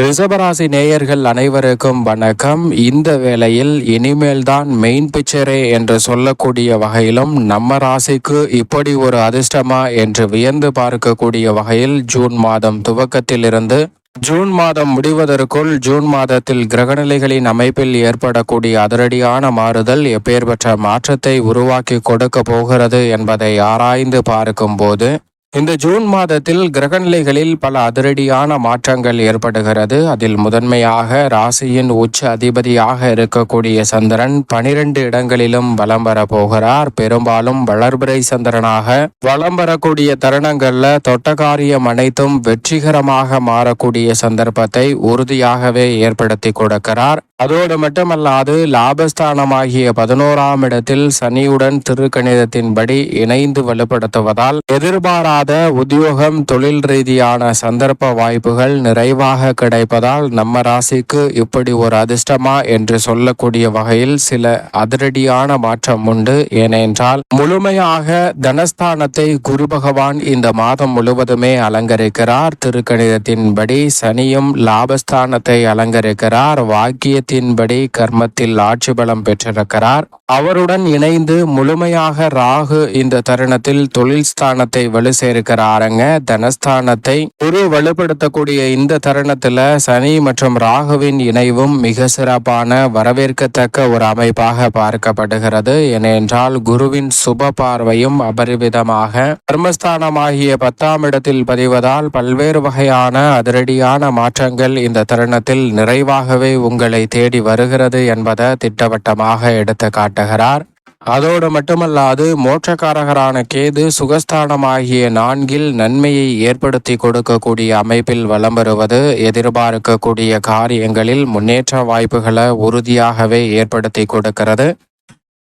ரிஷபராசி நேயர்கள் அனைவருக்கும் வணக்கம். இந்த வேளையில் இனிமேல்தான் மெயின் பிக்சரே என்று சொல்லக்கூடிய வகையிலும் நம்ம ராசிக்கு இப்படி ஒரு அதிர்ஷ்டமா என்று வியந்து பார்க்கக்கூடிய வகையில் ஜூன் மாதம் துவக்கத்திலிருந்து ஜூன் மாதம் முடிவதற்குள் ஜூன் மாதத்தில் கிரகநிலைகளின் அமைப்பில் ஏற்படக்கூடிய அதிரடியான மாறுதல் எப்பேற்பட்ட மாற்றத்தை உருவாக்கி கொடுக்க போகிறது என்பதை ஆராய்ந்து பார்க்கும்போது இந்த ஜூன் மாதத்தில் கிரகநிலைகளில் பல அதிரடியான மாற்றங்கள் ஏற்படுகிறது. அதில் முதன்மையாக ராசியின் உச்ச அதிபதியாக இருக்கக்கூடிய சந்திரன் பனிரெண்டு இடங்களிலும் வலம் வரப்போகிறார். பெரும்பாலும் வளர்பிறை சந்திரனாக வலம் வரக்கூடிய தருணங்கள்ல தொட்ட காரியம் அனைத்தும் வெற்றிகரமாக மாறக்கூடிய சந்தர்ப்பத்தை உறுதியாகவே ஏற்படுத்தி கொடுக்கிறார். அதோடு மட்டுமல்லாது லாபஸ்தானமாகிய பதினோராம் இடத்தில் சனியுடன் திருக்கணிதத்தின்படி இணைந்து வலுப்படுத்துவதால் எதிர்பாராத உத்தியோகம் தொழில் ரீதியான சந்தர்ப்ப வாய்ப்புகள் நிறைவாக கிடைப்பதால் நம்ம ராசிக்கு இப்படி ஒரு அதிர்ஷ்டமா என்று சொல்லக்கூடிய வகையில் சில அதிரடியான மாற்றம் உண்டு. ஏனென்றால் முழுமையாக தனஸ்தானத்தை குரு பகவான் இந்த மாதம் முழுவதுமே அலங்கரிக்கிறார். திருக்கணிதத்தின்படி சனியும் லாபஸ்தானத்தை அலங்கரிக்கிறார். வாக்கிய நியமத்தின்படி கர்மத்தில் ஆட்சி பலம் பெற்றிருக்கிறார். அவருடன் இணைந்து முழுமையாக ராகு இந்த தருணத்தில் தொழில் ஸ்தானத்தை வலு சேர்க்கிறாருங்க. தனஸ்தானத்தை குரு வலுப்படுத்தக்கூடிய இந்த தருணத்துல சனி மற்றும் ராகுவின் இணைவும் மிக சிறப்பான வரவேற்கத்தக்க ஒரு அமைப்பாக பார்க்கப்படுகிறது. ஏனென்றால் குருவின் சுப பார்வையும் அபரிவிதமாக கர்மஸ்தானமாகிய பத்தாம் இடத்தில் பதிவதால் பல்வேறு வகையான அதிரடியான மாற்றங்கள் இந்த தருணத்தில் நிறைவாகவே உங்களை தேடி வருகிறது என்பதை திட்டவட்டமாக எடுத்து காட்டுகிறார். அதோடு மட்டுமல்லாது மோட்சக்காரகரான கேது சுகஸ்தானமாகிய நான்கில் நன்மையை ஏற்படுத்தி கொடுக்கக்கூடிய அமைப்பில் வலம் வருவது எதிர்பார்க்கக்கூடிய காரியங்களில் முன்னேற்ற வாய்ப்புகளை உறுதியாகவே ஏற்படுத்தி கொடுக்கிறது.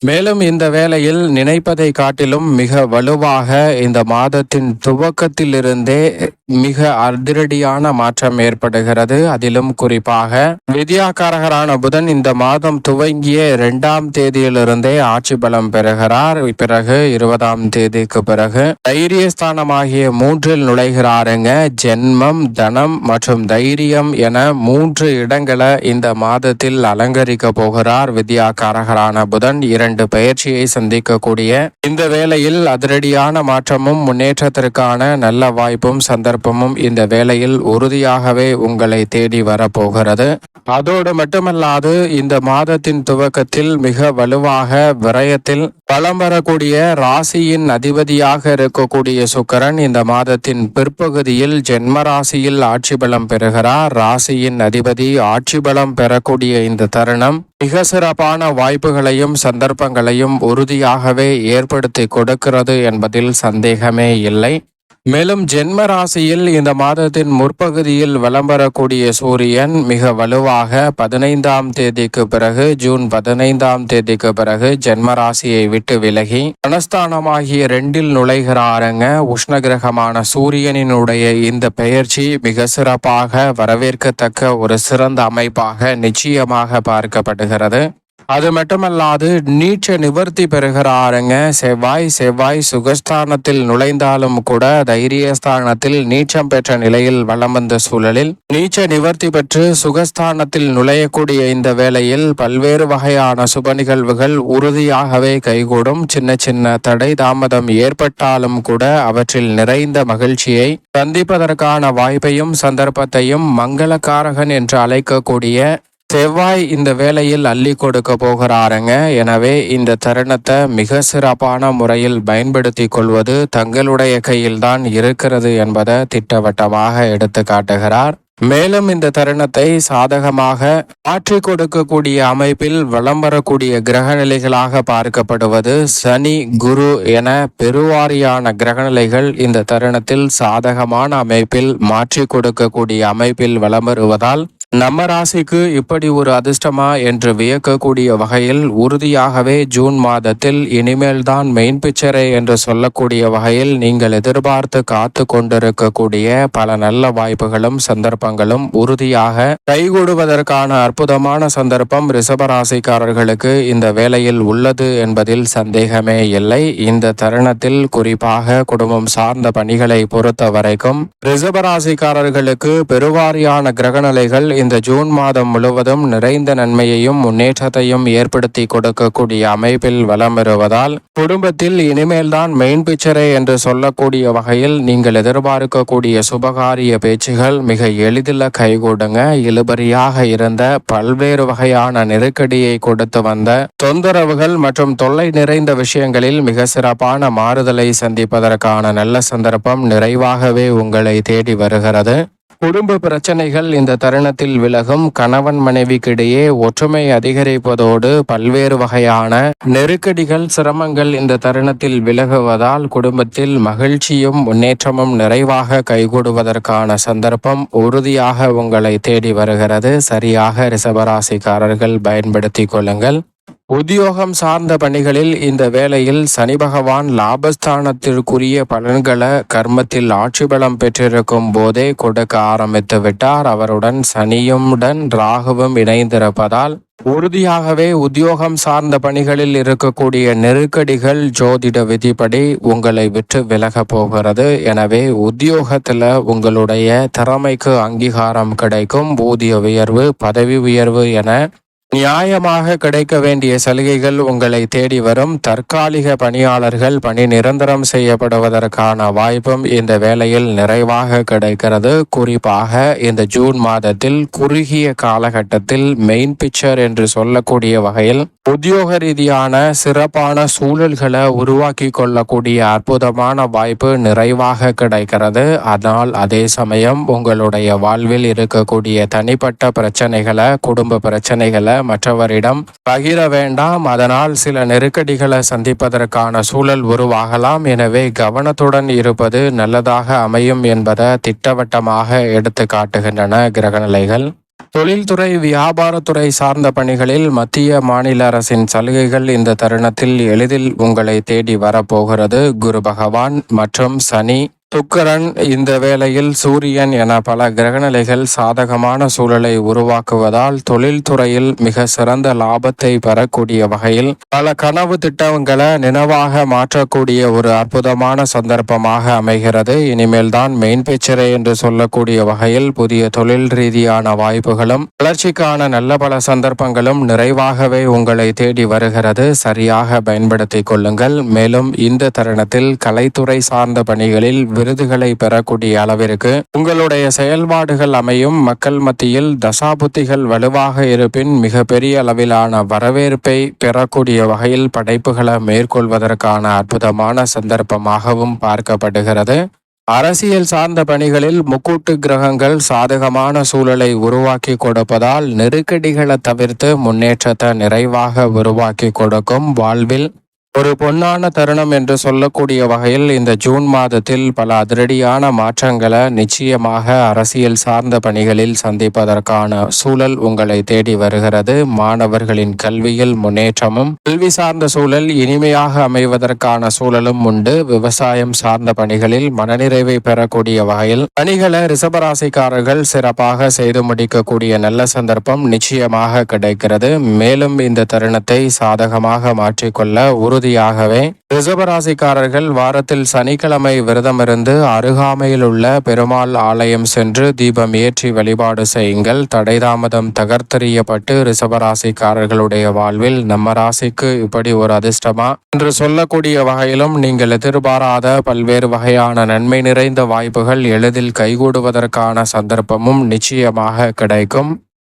மேலும் இந்த வேளையில் நினைப்பதை காட்டிலும் மிக வலுவாக இந்த மாதத்தின் துவக்கத்திலிருந்தே மிக அதிரடியான மாற்றம் ஏற்படுகிறது. அதிலும் குறிப்பாக வித்யாகாரகரான புதன் இந்த மாதம் துவங்கிய இரண்டாம் தேதியிலிருந்தே ஆட்சி பலம் பெறுகிறார். பிறகு இருபதாம் தேதிக்கு பிறகு தைரியஸ்தானமாகிய மூன்றில் நுழைகிறாருங்க. ஜென்மம் தனம் மற்றும் தைரியம் என மூன்று இடங்களை இந்த மாதத்தில் அலங்கரிக்க போகிறார் வித்யாகாரகரான புதன். இரண்டு பயிற்சியை சந்திக்கக்கூடிய இந்த வேளையில் அதிரடியான மாற்றமும் முன்னேற்றத்திற்கான நல்ல வாய்ப்பும் சந்தர்ப்பமும் இந்த வேளையில் உறுதியாகவே உங்களை தேடி வரப்போகிறது. அதோடு மட்டுமல்லாது இந்த மாதத்தின் துவக்கத்தில் மிக வலுவாக விரயத்தில் பலம் வரக்கூடிய ராசியின் அதிபதியாக இருக்கக்கூடிய சுக்கரன் இந்த மாதத்தின் பிற்பகுதியில் ஜென்ம ராசியில் ஆட்சி பலம் பெறுகிறார். ராசியின் அதிபதி ஆட்சி பலம் பெறக்கூடிய இந்த தருணம் மிக சிறப்பான வாய்ப்புகளையும் சந்தர்ப்பங்களையும் உறுதியாகவே ஏற்படுத்தி கொடுக்கிறது என்பதில் சந்தேகமே இல்லை. மேலும் ஜென்ம ராசியில் இந்த மாதத்தின் முற்பகுதியில் வலம் வரக்கூடிய சூரியன் மிக வலுவாக பதினைந்தாம் தேதிக்கு பிறகு ஜூன் பதினைந்தாம் தேதிக்கு பிறகு ஜென்ம ராசியை விட்டு விலகி அனஸ்தானமாகிய ரெண்டில் நுழைகிறாருங்க உஷ்ணகிரகமான சூரியனினுடைய இந்த பெயர்ச்சி மிக சிறப்பாக வரவேற்கத்தக்க ஒரு சிறந்த அமைப்பாக நிச்சயமாக பார்க்கப்படுகிறது. அது மட்டுமல்லாது நீச்ச நிவர்த்தி பெறுகிறாருங்க. செவ்வாய் செவ்வாய் சுகஸ்தானத்தில் நுழைந்தாலும் கூட தைரியஸ்தானத்தில் நீச்சம் பெற்ற நிலையில் வளம் வந்த சூழலில் நீச்ச நிவர்த்தி பெற்று சுகஸ்தானத்தில் நுழையக்கூடிய இந்த வேளையில் பல்வேறு வகையான சுப நிகழ்வுகள் உறுதியாகவே கைகூடும். சின்ன சின்ன தடை தாமதம் ஏற்பட்டாலும் கூட அவற்றில் நிறைந்த மகிழ்ச்சியை சந்திப்பதற்கான வாய்ப்பையும் சந்தர்ப்பத்தையும் மங்களக்காரகன் என்று அழைக்கக்கூடிய செவ்வாய் இந்த வேலையில் அள்ளி கொடுக்க போகிறாருங்க. எனவே இந்த தருணத்தை மிக சிறப்பான முறையில் பயன்படுத்தி கொள்வது தங்களுடைய கையில்தான் இருக்கிறது என்பதை திட்டவட்டமாக எடுத்து காட்டுகிறார். மேலும் இந்த தருணத்தை சாதகமாக மாற்றி கொடுக்கக்கூடிய அமைப்பில் வளம் வரக்கூடிய கிரகநிலைகளாக பார்க்கப்படுவது சனி குரு என பெருவாரியான கிரகநிலைகள் இந்த தருணத்தில் சாதகமான அமைப்பில் மாற்றி கொடுக்கக்கூடிய அமைப்பில் வளம் வருவதால் நம்ம ராசிக்கு இப்படி ஒரு அதிர்ஷ்டமா என்று வியக்கக்கூடிய வகையில் உறுதியாகவே ஜூன் மாதத்தில் இனிமேல் தான் மெயின் பிக்சரே என்று சொல்லக்கூடிய வகையில் நீங்கள் எதிர்பார்த்து காத்து கொண்டிருக்கக்கூடிய பல நல்ல வாய்ப்புகளும் சந்தர்ப்பங்களும் உறுதியாக கைகூடுவதற்கான அற்புதமான சந்தர்ப்பம் ரிஷபராசிக்காரர்களுக்கு இந்த வேலையில் உள்ளது என்பதில் சந்தேகமே இல்லை. இந்த தருணத்தில் குறிப்பாக குடும்பம் சார்ந்த பணிகளை பொறுத்த வரைக்கும் ரிஷபராசிக்காரர்களுக்கு பெருவாரியான கிரகநிலைகள் இந்த ஜூன் மாதம் முழுவதும் நிறைந்த நன்மையையும் முன்னேற்றத்தையும் ஏற்படுத்தி கொடுக்கக்கூடிய அமைப்பில் வலம் வருவதால் குடும்பத்தில் இனிமேல்தான் மெயின் பிக்சரே என்று சொல்லக்கூடிய வகையில் நீங்கள் எதிர்பார்க்கக்கூடிய சுபகாரிய பேச்சுகள் மிக எளிதில் கைகூடுங்க. இழுபறியாக இருந்த பல்வேறு வகையான நெருக்கடியை கொடுத்து வந்த தொந்தரவுகள் மற்றும் தொல்லை நிறைந்த விஷயங்களில் மிக சிறப்பான மாறுதலை சந்திப்பதற்கான நல்ல சந்தர்ப்பம் நிறைவாகவே உங்களை தேடி வருகிறது. குடும்ப பிரச்சனைகள் இந்த தருணத்தில் விலகும். கணவன் மனைவிக்கிடையே ஒற்றுமை அதிகரிப்பதோடு பல்வேறு வகையான நெருக்கடிகள் சிரமங்கள் இந்த தருணத்தில் விலகுவதால் குடும்பத்தில் மகிழ்ச்சியும் முன்னேற்றமும் நிறைவாக கைகூடுவதற்கான சந்தர்ப்பம் உறுதியாக உங்களை தேடி வருகிறது. சரியாக ரிசபராசிக்காரர்கள் பயன்படுத்திக் கொள்ளுங்கள். உத்தியோகம் சார்ந்த பணிகளில் இந்த வேளையில் சனி பகவான் லாபஸ்தானத்திற்குரிய பலன்களை கர்மத்தில் ஆட்சி பலம் பெற்றிருக்கும் போதே கொடுக்க ஆரம்பித்து விட்டார். அவருடன் சனியுடன் ராகுவும் இணைந்திருப்பதால் உறுதியாகவே உத்தியோகம் சார்ந்த பணிகளில் இருக்கக்கூடிய நெருக்கடிகள் ஜோதிட விதிப்படி உங்களை விட்டு விலக போகிறது. எனவே உத்தியோகத்தில் உங்களுடைய திறமைக்கு அங்கீகாரம் கிடைக்கும். ஊதிய உயர்வு பதவி உயர்வு என நியாயமாக கிடைக்க வேண்டிய சலுகைகள் உங்களை தேடி வரும். தற்காலிக பணியாளர்கள் பணி நிரந்தரம் செய்யப்படுவதற்கான வாய்ப்பும் இந்த வேளையில் நிறைவாக கிடைக்கிறது. குறிப்பாக இந்த ஜூன் மாதத்தில் குறுகிய காலகட்டத்தில் மெயின் பிக்சர் என்று சொல்லக்கூடிய வகையில் உத்தியோக ரீதியான சிறப்பான சூழல்களை உருவாக்கி கொள்ளக்கூடிய அற்புதமான வாய்ப்பு நிறைவாக கிடைக்கிறது. ஆனால் அதே சமயம் உங்களுடைய வாழ்வில் இருக்கக்கூடிய தனிப்பட்ட பிரச்சனைகளை குடும்ப பிரச்சனைகளை மற்றவரிடம் பகிர வேண்டாம். அதனால் சில நெருக்கடிகளை சந்திப்பதற்கான சூழல் உருவாகலாம். எனவே கவனத்துடன் இருப்பது நல்லதாக அமையும் என்பதை திட்டவட்டமாக எடுத்து காட்டுகின்றன கிரகநிலைகள். தொழில்துறை வியாபாரத்துறை சார்ந்த பணிகளில் மத்திய மாநில அரசின் சலுகைகள் இந்த தருணத்தில் எளிதில் உங்களை தேடி வரப்போகிறது. குரு பகவான் மற்றும் சனி சுக்கரன் இந்த வேளையில் சூரியன் என பல கிரகநிலைகள் சாதகமான சூழலை உருவாக்குவதால் தொழில்துறையில் மிக சிறந்த லாபத்தை பெறக்கூடிய வகையில் பல கனவு திட்டங்களை நினைவாக மாற்றக்கூடிய ஒரு அற்புதமான சந்தர்ப்பமாக அமைகிறது. இனிமேல் தான் மெயின் பிக்சரே என்று சொல்லக்கூடிய வகையில் புதிய தொழில் ரீதியான வாய்ப்புகளும் வளர்ச்சிக்கான நல்ல பல சந்தர்ப்பங்களும் நிறைவாகவே உங்களை தேடி வருகிறது. சரியாக பயன்படுத்திக் கொள்ளுங்கள். மேலும் இந்த தருணத்தில் கலைத்துறை சார்ந்த பணிகளில் விருதுகளை பெறக்கூடிய அளவிற்கு உங்களுடைய செயல்பாடுகள் அமையும். மக்கள் மத்தியில் தசாபுத்திகள் வலுவாக இருப்பின் மிக பெரிய அளவிலான வரவேற்பை பெறக்கூடிய வகையில் படைப்புகளை மேற்கொள்வதற்கான அற்புதமான சந்தர்ப்பமாகவும் பார்க்கப்படுகிறது. அரசியல் சார்ந்த பணிகளில் முக்கூட்டு கிரகங்கள் சாதகமான சூழலை உருவாக்கி கொடுப்பதால் நெருக்கடிகளை தவிர்த்து முன்னேற்றத்தை நிறைவாக உருவாக்கி கொடுக்கும் வாழ்வில் ஒரு பொன்னான தருணம் என்று சொல்லக்கூடிய வகையில் இந்த ஜூன் மாதத்தில் பல அதிரடியான மாற்றங்களை நிச்சயமாக அரசியல் சார்ந்த பணிகளில் சந்திப்பதற்கான சூழல் உங்களை தேடி வருகிறது. மாணவர்களின் கல்வியில் முன்னேற்றமும் கல்வி சார்ந்த சூழல் இனிமையாக அமைவதற்கான சூழலும் உண்டு. விவசாயம் சார்ந்த பணிகளில் மனநிறைவை பெறக்கூடிய வகையில் பணிகளை ரிசபராசிக்காரர்கள் சிறப்பாக செய்து முடிக்கக்கூடிய நல்ல சந்தர்ப்பம் நிச்சயமாக கிடைக்கிறது. மேலும் இந்த தருணத்தை சாதகமாக மாற்றிக்கொள்ள உறுதி உறுதியாகவே ரிசபராசிக்காரர்கள் வாரத்தில் சனிக்கிழமை விரதமிருந்து அருகாமையில் உள்ள பெருமாள் ஆலயம் சென்று தீபம் ஏற்றி வழிபாடு செய்யுங்கள். தடைதாமதம் தகர்த்தெறியப்பட்டு ரிசபராசிக்காரர்களுடைய வாழ்வில் நம்ம ராசிக்கு இப்படி ஒரு அதிர்ஷ்டமா? என்று சொல்லக்கூடிய வகையிலும் நீங்கள் எதிர்பாராத பல்வேறு வகையான நன்மை நிறைந்த வாய்ப்புகள் எளிதில் கைகூடுவதற்கான சந்தர்ப்பமும் நிச்சயமாக கிடைக்கும்.